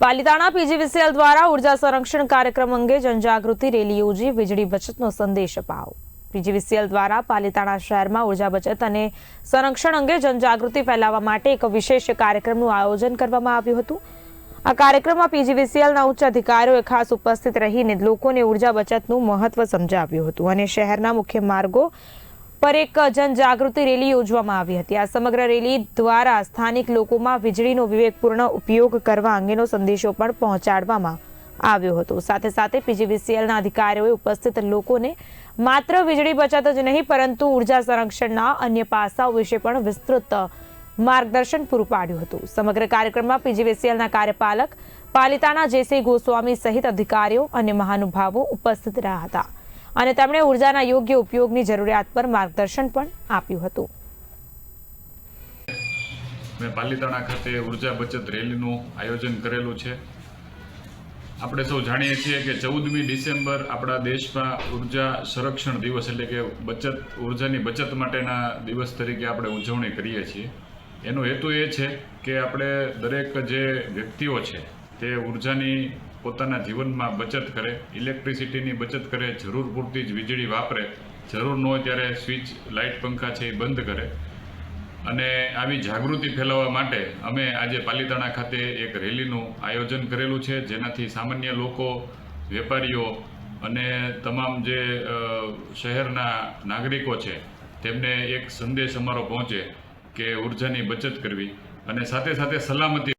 Palitana PGVCL દ્વારા ઊર્જા સંરક્ષણ કાર્યક્રમ અંગે જનજાગૃતિ રેલી યોજી વીજળી બચતનો સંદેશ અપાવો પીજીવીસીએલ દ્વારા પાલિતાણા શહેરમાં ઊર્જા બચત અને સંરક્ષણ અંગે જનજાગૃતિ ફેલાવવા માટે એક વિશેષ કાર્યક્રમનું આયોજન કરવામાં આવ્યું હતું. આ કાર્યક્રમમાં પીજીવીસીએલના ઉચ્ચ અધિકારીઓએ ખાસ ઉપસ્થિત રહીને લોકોને ઊર્જા બચતનું મહત્વ સમજાવ્યું હતું અને શહેરના મુખ્ય માર્ગો પર એક જનજાગૃતિ રેલી યોજવામાં આવી હતી. આ સમગ્ર રેલી દ્વારા સ્થાનિક લોકોમાં વીજળીનો વિવેકપૂર્ણ ઉપયોગ કરવા અંગેનો સંદેશો પણ પહોંચાડવામાં આવ્યો હતો. સાથે સાથે પીજીવીસીએલના અધિકારીઓએ ઉપસ્થિત લોકોને માત્ર વીજળી બચત જ નહીં, પરંતુ ઊર્જા સંરક્ષણના અન્ય પાસાઓ વિશે પણ વિસ્તૃત માર્ગદર્શન પૂરું પાડ્યું હતું. સમગ્ર કાર્યક્રમમાં પીજીવીસીએલના કાર્યપાલક પાલિતાના જેસી ગોસ્વામી સહિત અધિકારીઓ અને મહાનુભાવો ઉપસ્થિત રહ્યા હતા. અને તેમણે ઉર્જાના યોગ્ય ઉપયોગની જરૂરિયાત પર માર્ગદર્શન પણ આપ્યું હતું. મેં પાલીતાણા ખાતે ઊર્જા બચત રેલીનું આયોજન કરેલું છે. આપણે સૌ જાણીએ છીએ કે ચૌદમી ડિસેમ્બર આપણા દેશમાં ઊર્જા સંરક્ષણ દિવસ એટલે કે બચત, ઉર્જાની બચત માટેના દિવસ તરીકે આપણે ઉજવણી કરીએ છીએ. એનો હેતુ એ છે કે આપણે દરેક જે વ્યક્તિઓ છે તે ઉર્જાની પોતાના જીવનમાં બચત કરે, ઇલેક્ટ્રિસિટીની બચત કરે, જરૂર પૂરતી જ વીજળી વાપરે, જરૂર ન હોય ત્યારે સ્વિચ, લાઇટ, પંખા છે એ બંધ કરે. અને આવી જાગૃતિ ફેલાવવા માટે અમે આજે પાલીતાણા ખાતે એક રેલીનું આયોજન કરેલું છે, જેનાથી સામાન્ય લોકો, વેપારીઓ અને તમામ જે શહેરના નાગરિકો છે, તેમને એક સંદેશ અમારો પહોંચે કે ઉર્જાની બચત કરવી અને સાથે સાથે સલામતી